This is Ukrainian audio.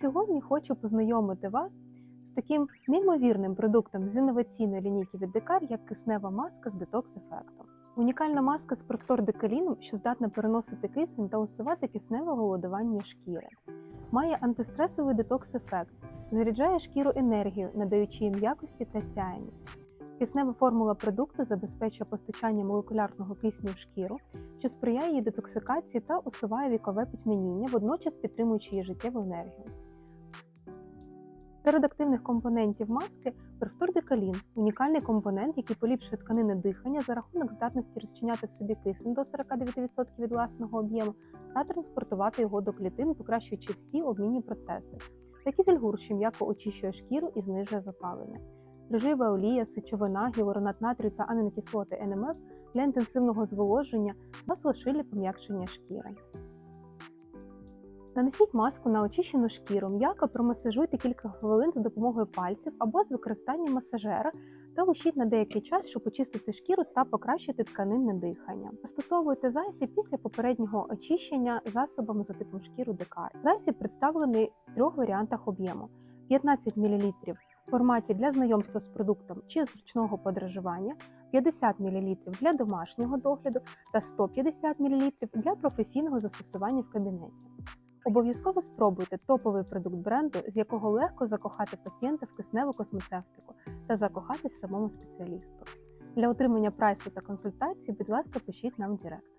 Сьогодні хочу познайомити вас з таким неймовірним продуктом з інноваційної лінійки від Декар, як киснева маска з детокс-ефектом. Унікальна маска з профтор-декаліном, що здатна переносити кисень та усувати кисневе голодування шкіри. Має антистресовий детокс-ефект, заряджає шкіру енергію, надаючи їй м'якості та сяєння. Киснева формула продукту забезпечує постачання молекулярного кисню в шкіру, що сприяє її детоксикації та усуває вікове потьмяніння, водночас підтримуючи її життєву енергію. Серед активних компонентів маски перфтурдекалін – унікальний компонент, який поліпшує тканини дихання за рахунок здатності розчиняти в собі кисень до 49% від власного об'єму та транспортувати його до клітин, покращуючи всі обмінні процеси. Такі зельгур, що м'яко очищує шкіру і знижує запалення. Режива олія, сечовина, гіалуронат натрію та амінокислоти НМФ для інтенсивного зволоження засушилі пом'якшення шкіри. Нанесіть маску на очищену шкіру, м'яко промасажуйте кілька хвилин за допомогою пальців або з використанням масажера та лишіть на деякий час, щоб очистити шкіру та покращити тканинне дихання. Застосовуйте засіб після попереднього очищення засобами за типом шкіру Декар. Засіб представлений в трьох варіантах об'єму: 15 мл в форматі для знайомства з продуктом чи зручного подражування, 50 мл для домашнього догляду та 150 мл для професійного застосування в кабінеті. Обов'язково спробуйте топовий продукт бренду, з якого легко закохати пацієнта в кисневу космецевтику та закохатись самому спеціалісту. Для отримання прайсу та консультації, будь ласка, пишіть нам в Директ.